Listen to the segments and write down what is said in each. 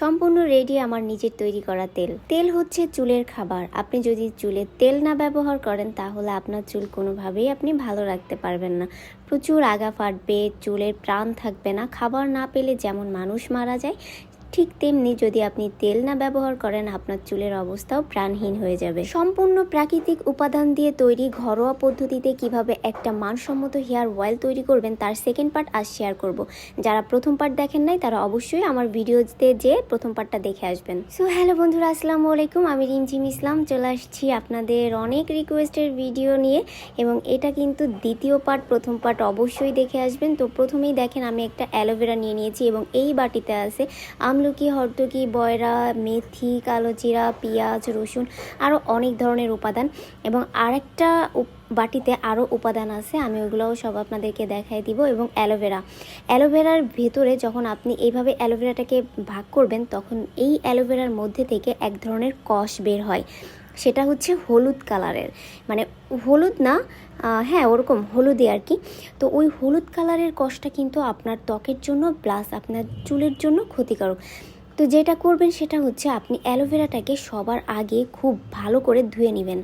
সম্পূর্ণ রেডি আমার নিজের তৈরি করা তেল। তেল হচ্ছে চুলের খাবার। আপনি যদি চুলে তেল না ব্যবহার করেন, তাহলে আপনার চুল কোনোভাবেই আপনি ভালো রাখতে পারবেন না। প্রচুর আগা ফাটবে, চুলের প্রাণ থাকবে না। খাবার না পেলে যেমন মানুষ মারা যায় ঠিক তেমনি যদি আপনি তেল না ব্যবহার করেন, আপনার চুলের অবস্থাও প্রাণহীন হয়ে যাবে। সম্পূর্ণ প্রাকৃতিক উপাদান দিয়ে তৈরি ঘরোয়া পদ্ধতিতে কীভাবে একটা মানসম্মত হেয়ার অয়েল তৈরি করবেন, তার সেকেন্ড পার্ট আজ শেয়ার করব। যারা প্রথম পার্ট দেখেন নাই, তারা অবশ্যই আমার ভিডিওতে যে প্রথম পার্টটা দেখে আসবেন। সো, হ্যালো বন্ধুরা, আসসালামু আলাইকুম। আমি রিমঝিম ইসলাম, চলে আসছি আপনাদের অনেক রিকোয়েস্টের ভিডিও নিয়ে এবং এটা কিন্তু দ্বিতীয় পার্ট, প্রথম পার্ট অবশ্যই দেখে আসবেন। তো প্রথমেই দেখেন, আমি একটা অ্যালোভেরা নিয়ে নিয়েছি এবং এই বাটিতে আছে আমলকি হরতকি বয়রা মেথি কালো জিরা পেঁয়াজ রসুন আরও অনেক ধরনের উপাদান এবং আরেকটা বাটিতে আরও উপাদান আছে, আমি ওগুলোও সব আপনাদেরকে দেখাই দিব এবং অ্যালোভেরা। অ্যালোভেরার ভেতরে যখন আপনি এইভাবে অ্যালোভেরাটাকে ভাগ করবেন, তখন এই অ্যালোভেরার মধ্যে থেকে এক ধরনের কষ বের হয়। সেটা হচ্ছে হলুদ কালারের। মানে হলুদ না হ্যাঁ ওরকম হলুদে আর কি। তো ওই হলুদ কালারের কষটা কিন্তু আপনার ত্বকের জন্য প্লাস আপনার চুলের জন্য ক্ষতিকারক। তো যেটা করবেন সেটা হচ্ছে আপনি অ্যালোভেরাটাকে সবার আগে খুব ভালো করে ধুয়ে নেবেন।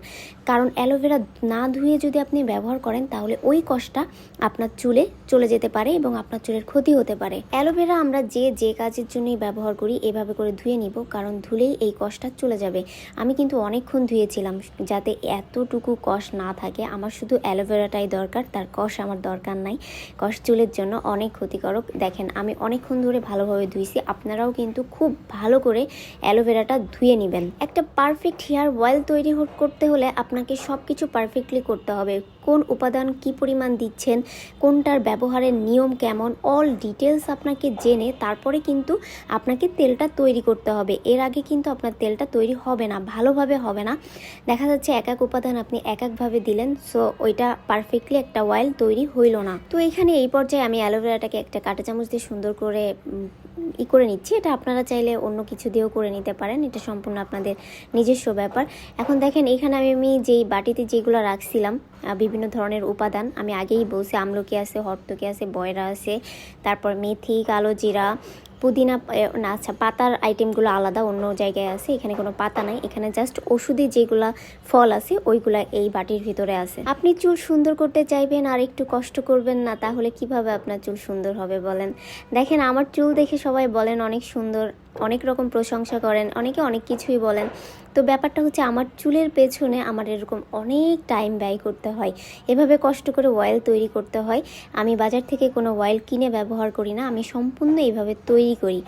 কারণ অ্যালোভেরা না ধুয়ে যদি আপনি ব্যবহার করেন, তাহলে ওই কষটা আপনার চুলে চলে যেতে পারে এবং আপনার চুলের ক্ষতি হতে পারে। অ্যালোভেরা আমরা যে যে কাজের জন্যই ব্যবহার করি, এভাবে করে ধুয়ে নিব, কারণ ধুলেই এই কষটা চলে যাবে। আমি কিন্তু অনেকক্ষণ ধুয়েছিলাম, যাতে এতটুকু কষ না থাকে। আমার শুধু অ্যালোভেরাটাই দরকার, তার কষ আমার দরকার নাই। কষ চুলের জন্য অনেক ক্ষতিকারক। দেখেন, আমি অনেকক্ষণ ধরে ভালোভাবে ধুইছি, আপনারাও কিন্তু খুব ভালো করে অ্যালোভেরাটা ধুয়ে নেবেন। একটা পারফেক্ট হেয়ার অয়েল তৈরি করতে হলে আপনাকে সব কিছু পারফেক্টলি করতে হবে। কোন উপাদান কি পরিমাণ দিচ্ছেন কোনটার ব্যবহারের নিয়ম কেমন অল ডিটেলস আপনাকে জেনে তারপরে কিন্তু আপনাকে তেলটা তৈরি করতে হবে। এর আগে কিন্তু আপনার তেলটা তৈরি হবে না ভালোভাবে হবে না। দেখা যাচ্ছে এক এক উপাদান আপনি এক একভাবে দিলেন সো ওইটা পারফেক্টলি একটা অয়েল তৈরি হইল না। তো এখানে এই পর্যায়ে আমি অ্যালোভেরাটাকে একটা কাঁটা চামচ দিয়ে সুন্দর করে ই করে নিচ্ছি। এটা আপনারা চাইলে অন্য কিছু দিয়েও করে নিতে পারেন এটা সম্পূর্ণ আপনাদের নিজস্ব ব্যাপার। এখন দেখেন এখানে আমি আমি যেই বাটিতে যেগুলো রাখছিলাম আহ, বিভিন্ন ধরনের উপাদান। আমি আগেই বলছি, আমলকি আছে, হরতকি আছে, বয়রা আছে, তারপর মেথি, কালো জিরা, পুদিনা না আচ্ছা পাতার আইটেমগুলো আলাদা, অন্য জায়গায় আছে, এখানে কোনো পাতা নাই। এখানে জাস্ট ওষুধি যেগুলা ফল আছে, ওইগুলা এই বাটির ভিতরে আছে। আপনি চুল সুন্দর করতে চাইবেন আর একটু কষ্ট করবেন না, তাহলে কীভাবে আপনার চুল সুন্দর হবে বলেন? দেখেন, আমার চুল দেখে সবাই বলেন, অনেক সুন্দর। অনেক রকম প্রশংসা করেন, অনেকে অনেক কিছুই বলেন। তো ব্যাপারটা হচ্ছে আমার চুলের পেছনে আমার এরকম অনেক টাইম ব্যয় করতে হয়। এভাবে কষ্ট করে অয়েল তৈরি করতে হয়। আমি বাজার থেকে কোনো অয়েল কিনে ব্যবহার করি না, আমি সম্পূর্ণ এইভাবে তৈরি করি।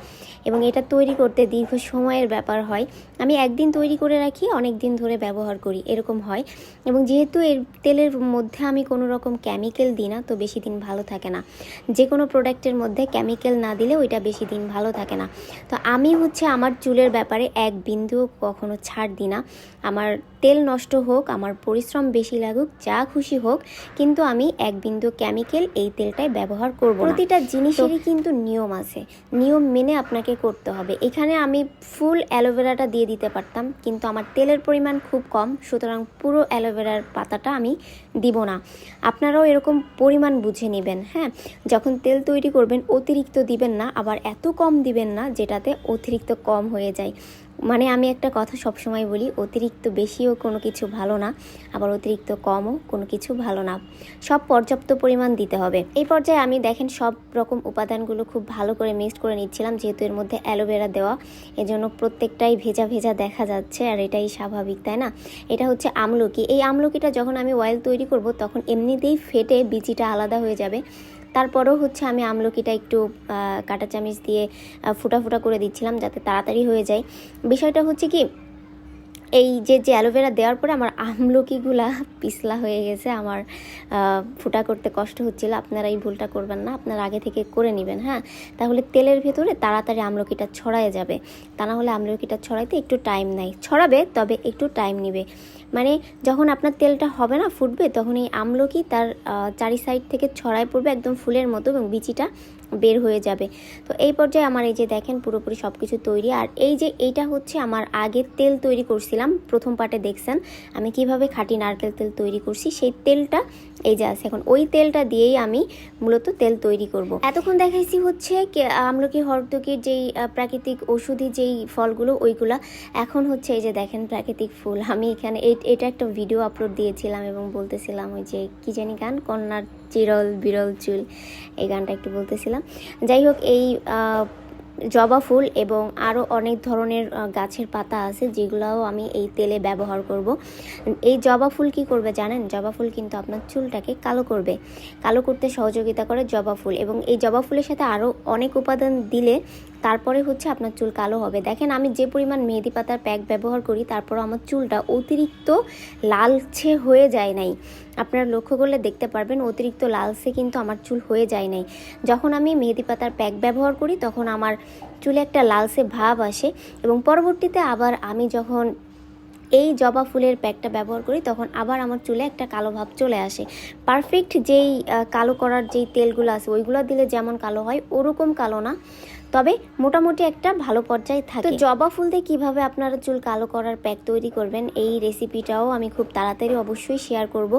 এবং এটা তৈরি করতে দীর্ঘ সময়ের ব্যাপার হয়। আমি একদিন তৈরি করে রাখি অনেক দিন ধরে ব্যবহার করি, এরকম হয়। এবং যেহেতু এর তেলের মধ্যে আমি কোনো রকম কেমিক্যাল দিই না, তো বেশি দিন ভালো থাকে না। যে কোনো প্রোডাক্টের মধ্যে কেমিক্যাল না দিলে ওইটা বেশি দিন ভালো থাকে না। তো আমি হচ্ছে আমার চুলের ব্যাপারে এক বিন্দুও কখনো ছাড় দিই না আমার তেল নষ্ট হোক আমার পরিশ্রম বেশি লাগুক যা খুশি হোক কিন্তু আমি এক বিন্দু কেমিক্যাল এই তেলটাই ব্যবহার করব প্রতিটা জিনিসেরই কিন্তু নিয়ম আছে। নিয়ম মেনে আপনাকে করতে হবে। এখানে আমি ফুল অ্যালোভেরাটা দিয়ে দিতে পারতাম কিন্তু আমার তেলের পরিমাণ খুব কম সুতরাং পুরো অ্যালোভেরার পাতাটা আমি দিব না। আপনারাও এরকম পরিমাণ বুঝে নেবেন হ্যাঁ? যখন তেল তৈরি করবেন অতিরিক্ত দিবেন না আবার এত কম দিবেন না যেটাতে অতিরিক্ত কম হয়ে যায়। মানে আমি একটা কথা সবসময় বলি, অতিরিক্ত বেশিও কোনো কিছু ভালো না, আবার অতিরিক্ত কমও কোনো কিছু ভালো না। সব পর্যাপ্ত পরিমাণ দিতে হবে। এই পর্যায়ে আমি দেখেন সব রকম উপাদানগুলো খুব ভালো করে মিক্সড করে নিচ্ছিলাম, যেহেতু এর মধ্যে অ্যালোভেরা দেওয়া, এজন্য প্রত্যেকটাই ভেজা ভেজা দেখা যাচ্ছে, আর এটাই স্বাভাবিক, তাই না? এটা হচ্ছে আমলকি। এই আমলকিটা যখন আমি অয়েল তৈরি করব, তখন এমনিতেই ফেটে বিচিটা আলাদা হয়ে যাবে। তারপরেও হচ্ছে আমি আমলকিটা একটু কাঁটা চামিচ দিয়ে ফুটা ফুটা করে দিচ্ছিলাম যাতে তাড়াতাড়ি হয়ে যায়। বিষয়টা হচ্ছে কি, এই যে যে অ্যালোভেরা দেওয়ার পরে আমার আমলকিগুলা পিছলা হয়ে গেছে, আমার ফুটা করতে কষ্ট হচ্ছিল। আপনারা এই ভুলটা করবেন না, আপনারা আগে থেকে করে নেবেন হ্যাঁ? তাহলে তেলের ভেতরে তাড়াতাড়ি আমলকিটা ছড়ায় যাবে। তা না হলে আমলকিটা ছড়াইতে একটু টাইম নেয়। ছড়াবে, তবে একটু টাইম নেবে। মানে যখন আপনার তেলটা হবে না ফুটবে তখন এই আমলকি তার চারি সাইড থেকে ছড়ায় পড়বে একদম ফুলের মতো এবং বিচিটা বের হয়ে যাবে। তো এই পর্যায়ে আমার এই যে দেখেন পুরোপুরি সব কিছু তৈরি। আর এই যে এইটা হচ্ছে আমার আগের তেল তৈরি করছিলাম। প্রথম পার্টে দেখছেন আমি কীভাবে খাঁটি নারকেল তেল তৈরি করছি। সেই তেলটা এই যে আছে, এখন ওই তেলটা দিয়েই আমি মূলত তেল তৈরি করব। এতক্ষণ দেখাইছি হচ্ছে আমলকি হরতকির যেই প্রাকৃতিক ওষুধি যেই ফলগুলো, ওইগুলা। এখন হচ্ছে এই যে দেখেন প্রাকৃতিক ফুল। আমি এখানে এটা একটা ভিডিও আপলোড দিয়েছিলাম এবং বলতেছিলাম ওই যে কি জানি গান, কন্যার চিরল বিরল চুল, এই গানটা একটু বলতেছিলাম। যাই হোক, এই জবা ফুল এবং আরও অনেক ধরনের গাছের পাতা আছে যেগুলোও আমি এই তেলে ব্যবহার করব। এই জবা ফুল কি করবে জানেন? জবা ফুল কিন্তু আপনার চুলটাকে কালো করবে। কালো করতে সহযোগিতা করে জবা ফুল এবং এই জবা ফুলের সাথে আরও অনেক উপাদান দিলে তারপরে হচ্ছে আপনার চুল কালো হবে। দেখেন, আমি যে পরিমাণ মেহেদি পাতার প্যাক ব্যবহার করি, তারপর আমার চুলটা অতিরিক্ত লালচে হয়ে যায় নাই। আপনারা লক্ষ্য করলে দেখতে পারবেন, অতিরিক্ত লালচে কিন্তু আমার চুল হয়ে যায় নাই। যখন আমি মেহেদি পাতার প্যাক ব্যবহার করি, তখন আমার চুলে একটা লালচে ভাব আসে এবং পরবর্তীতে আবার আমি যখন এই জবা ফুলের প্যাকটা ব্যবহার করি, তখন আবার আমার চুলে একটা কালো ভাব চলে আসে। পারফেক্ট যেই কালো করার যেই তেলগুলো আছে, ওইগুলো দিলে যেমন কালো হয়, ওরকম কালো না। তবে মোটামুটি একটা ভালো পর্যায়ে থাকে। তো জবা ফুল দিয়ে কীভাবে আপনারা চুল কালো করার প্যাক তৈরি করবেন এই রেসিপিটাও আমি খুব তাড়াতাড়ি অবশ্যই শেয়ার করব।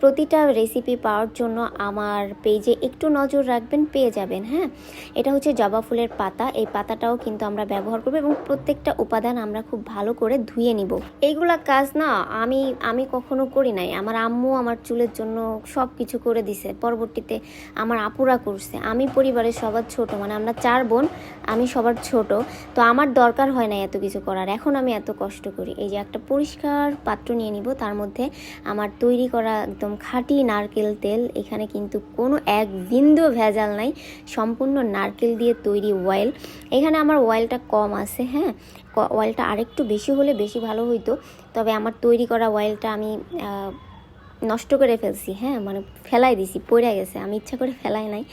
প্রতিটা রেসিপি পাওয়ার জন্য আমার পেজে একটু নজর রাখবেন পেয়ে যাবেন হ্যাঁ? এটা হচ্ছে জবা ফুলের পাতা। এই পাতাটাও কিন্তু আমরা ব্যবহার করব এবং প্রত্যেকটা উপাদান আমরা খুব ভালো করে ধুয়ে নিব। এইগুলা কাজ না আমি আমি কখনো করি নাই। আমার আম্মু আমার চুলের জন্য সব কিছু করে দিছে। পরবর্তীতে আমার আপুরা করছে। আমি পরিবারের সবার ছোট মানে আমরা চার বোন। আমি সবার ছোট, তো আমার দরকার হয় না এত কিছু করার। এখন আমি এত কষ্ট করি। এই যে একটা পরিষ্কার পাত্র নিয়ে নিব, তার মধ্যে আমার তৈরি করা একদম খাঁটি নারকেল তেল, এখানে কিন্তু কোনো এক বিন্দু ভেজাল নাই, সম্পূর্ণ নারকেল দিয়ে তৈরি অয়েল এখানে আমার অয়েলটা কম আছে হ্যাঁ? অয়েলটা আরেকটু বেশি হলে বেশি ভালো হইতো, তবে আমার তৈরি করা অয়েলটা আমি নষ্ট করে ফেলছি হ্যাঁ? মানে ফেলাই দিছি পড়ে গেছে। আমি ইচ্ছা করে ফেলাই নাই।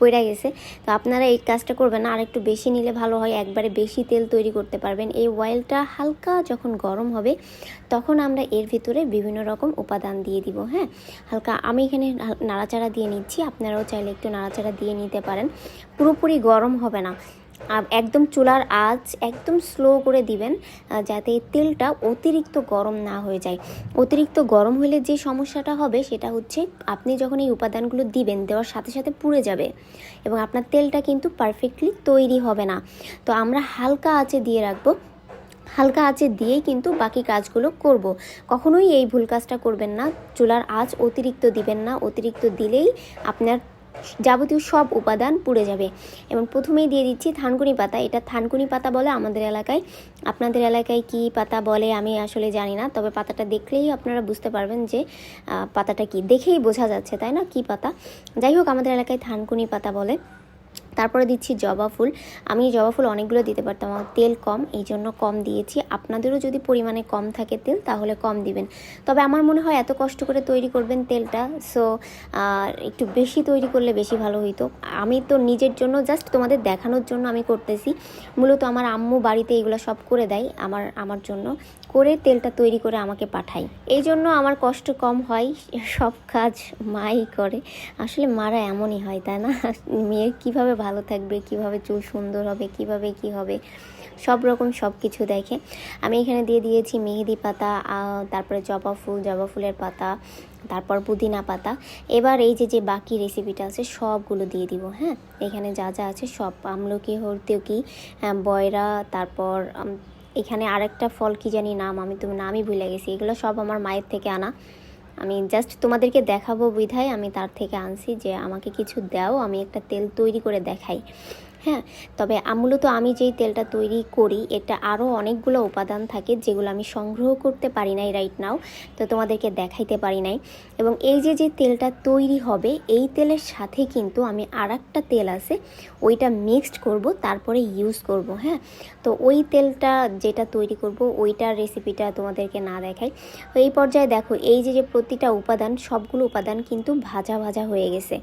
পড়ে গেছে। তো আপনারা এই কাজটা করবেন না আর একটু বেশি নিলে ভালো হয়, একবারে বেশি তেল তৈরি করতে পারবেন। এই অয়েলটা হালকা যখন গরম হবে, তখন আমরা এর ভিতরে বিভিন্ন রকম উপাদান দিয়ে দিব হ্যাঁ? হালকা, আমি এখানে নাড়াচাড়া দিয়ে নিচ্ছি, আপনারাও চাইলে একটু নাড়াচাড়া দিয়ে নিতে পারেন। পুরোপুরি গরম হবে না। একদম চুলার আঁচ একদম স্লো করে দিবেন যাতে তেলটা অতিরিক্ত গরম না হয়ে যায়। অতিরিক্ত গরম হলে যে সমস্যাটা হবে সেটা হচ্ছে আপনি যখন এই উপাদানগুলো দিবেন, দেওয়ার সাথে সাথে পুড়ে যাবে এবং আপনার তেলটা কিন্তু পারফেক্টলি তৈরি হবে না। তো আমরা হালকা আঁচে দিয়ে রাখব। হালকা আঁচে দিয়েই কিন্তু বাকি কাজগুলো করব। কখনোই এই ভুল কাজটা করবেন না। চুলার আঁচ অতিরিক্ত দিবেন না। অতিরিক্ত দিলেই আপনার যাবতীয় সব উপাদান পুড়ে যাবে। এবং প্রথমেই দিয়ে দিচ্ছি থানকুনি পাতা। এটা থানকুনি পাতা বলে আমাদের এলাকায়। আপনাদের এলাকায় কি পাতা বলে আমি আসলে জানি না। তবে পাতাটা দেখলেই আপনারা বুঝতে পারবেন যে পাতাটা কি। দেখেই বোঝা যাচ্ছে, তাই না? কি পাতা? যাই হোক, আমাদের এলাকায় থানকুনি পাতা বলে। তারপরে দিচ্ছি জবা ফুল। আমি জবা ফুল অনেকগুলো দিতে পারতাম, আমার তেল কম, এই জন্য কম দিয়েছি। আপনাদেরও যদি পরিমাণে কম থাকে তেল, তাহলে কম দিবেন। তবে আমার মনে হয় এত কষ্ট করে তৈরি করবেন তেলটা সো একটু বেশি তৈরি করলে বেশি ভালো হইতো। আমি তো নিজের জন্য জাস্ট তোমাদের দেখানোর জন্য আমি করতেছি। মূলত আমার আম্মু বাড়িতে এগুলো সব করে দেয় আমার আমার জন্য। করে তেলটা তৈরি করে আমাকে পাঠায়। এই জন্য আমার কষ্ট কম হয়, সব কাজ মাই করে। আসলে মারা এমনই হয়, তাই না? মেয়ে কীভাবে ভালো থাকবে, কীভাবে চুল সুন্দর হবে, কীভাবে কি হবে, সব রকম সব কিছু দেখে। আমি এখানে দিয়ে দিয়েছি মেহেদি পাতা তারপরে জবা ফুল, জবা ফুলের পাতা, তারপর পুদিনা পাতা। এবার এই যে যে বাকি রেসিপিটা আছে, সবগুলো দিয়ে দিব হ্যাঁ? এখানে যা যা আছে সব, আমলকি হরতেকি বয়রা, তারপর এখানে আরেকটা ফল কি জানি নাম, আমি তো নামই ভুলে গেছি। এগুলো সব আমার মায়ের থেকে আনা। আমি জাস্ট তোমাদেরকে দেখাবো বিধায় আমি তার থেকে আনছি যে আমাকে কিছু দাও, আমি একটা তেল তৈরি করে দেখাই। হ্যাঁ তবে মূলত আমি যেই তেলটা তৈরি করি, এটা আরও অনেকগুলো উপাদান থাকে যেগুলো আমি সংগ্রহ করতে পারি নাই রাইট নাও তো তোমাদেরকে দেখাইতে পারি নাই। এবং এই যে যে তেলটা তৈরি হবে, এই তেলের সাথে কিন্তু আমি আর তেল আছে, ওইটা মিক্সড করব, তারপরে ইউজ করব হ্যাঁ। তো ওই তেলটা যেটা তৈরি করব, ওইটার রেসিপিটা তোমাদেরকে না দেখাই। এই পর্যায়ে দেখো, এই যে যে প্রতিটা উপাদান, সবগুলো উপাদান কিন্তু ভাজা ভাজা হয়ে গেছে।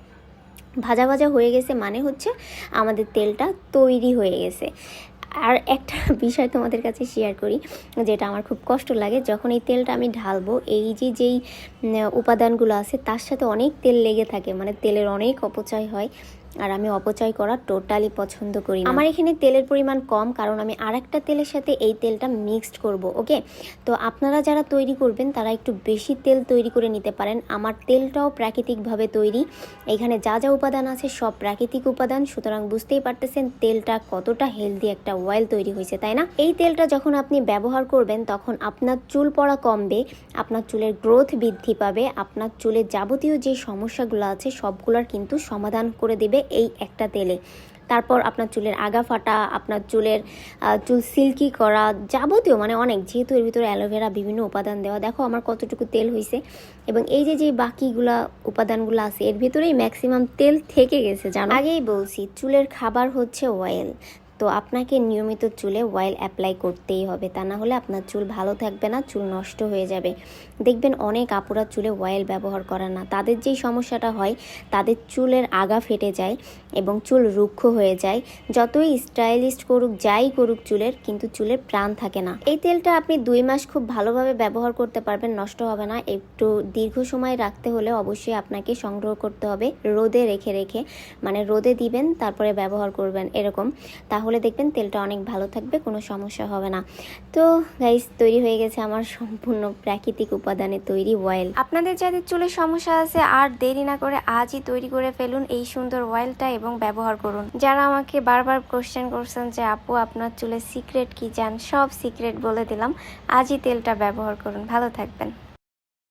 ভাজা ভাজা হয়ে গেছে মানে হচ্ছে আমাদের তেলটা তৈরি হয়ে গেছে। আর একটা বিষয় তোমাদের কাছে শেয়ার করি, যেটা আমার খুব কষ্ট লাগে। যখন এই তেলটা আমি ঢালবো, এই যে যেই উপাদানগুলো আছে, তার সাথে অনেক তেল লেগে থাকে। মানে তেলের অনেক অপচয় হয়। আর আমি অপচয় করা টোটালি পছন্দ করি আমার এখানে তেলের পরিমাণ কম, কারণ আমি আরেকটা তেলের সাথে এই তেলটা মিক্সড করব ওকে তো আপনারা যারা তৈরি করবেন, তারা একটু বেশি তেল তৈরি করে নিতে পারেন। আমার তেলটাও প্রাকৃতিকভাবে তৈরি। এখানে যা যা উপাদান আছে, সব প্রাকৃতিক উপাদান। সুতরাং বুঝতেই পারতেছেন, তেলটা কতটা হেলদি একটা অয়েল তৈরি হয়েছে, তাই না? এই তেলটা যখন আপনি ব্যবহার করবেন, তখন আপনার চুল পড়া কমবে, আপনার চুলের গ্রোথ বৃদ্ধি পাবে, আপনার চুলের যাবতীয় যে সমস্যাগুলো আছে, সবগুলোর কিন্তু সমাধান করে দেবে এই একটা তেলে। তারপর আপনার চুলের আগা ফাটা, আপনার চুলের চুল সিল্কি করা যাবতীয় মানে অনেক, যেহেতু এর ভিতরে অ্যালোভেরা বিভিন্ন উপাদান দেওয়া। দেখো আমার কতটুকু তেল হয়েছে এবং এই যে যে বাকিগুলা উপাদানগুলো আছে, এর ভিতরেই ম্যাক্সিমাম তেল থেকে গেছে, জানো? আগেই বলছি, চুলের খাবার হচ্ছে অয়েল তো আপনাকে নিয়মিত চুলে অয়েল অ্যাপ্লাই করতেই হবে। তা না হলে আপনার চুল ভালো থাকবে না, চুল নষ্ট হয়ে যাবে। দেখবেন অনেক আপুরা চুলে অয়েল ব্যবহার করে না। তাদের যেই সমস্যাটা হয়, তাদের চুলের আগা ফেটে যায় এবং চুল রুক্ষ হয়ে যায়। যতই স্টাইলিস্ট করুক, যাই করুক চুলের, কিন্তু চুলের প্রাণ থাকে না। এই তেলটা আপনি দুই মাস খুব ভালোভাবে ব্যবহার করতে পারবেন, নষ্ট হবে না। একটু দীর্ঘ সময় রাখতে হলে অবশ্যই আপনাকে সংগ্রহ করতে হবে। রোদে রেখে রেখে মানে রোদে দিবেন, তারপরে ব্যবহার করবেন, এরকম। তাহলে দেখবেন তেলটা অনেক ভালো থাকবে, কোনো সমস্যা হবে না। তো গাইস তৈরি হয়ে গেছে আমার সম্পূর্ণ প্রাকৃতিক উপাদানে তৈরি অয়েল আপনাদের যাদের চুলের সমস্যা আছে, আর দেরি না করে আজই তৈরি করে ফেলুন এই সুন্দর অয়েলটা এবং ব্যবহার করুন। যারা আমাকে বারবার কোশ্চেন করছেন যে, আপু, আপনার চুলের সিক্রেট কি জান? সব সিক্রেট বলে দিলাম। আজই তেলটা ব্যবহার করুন। ভালো থাকবেন।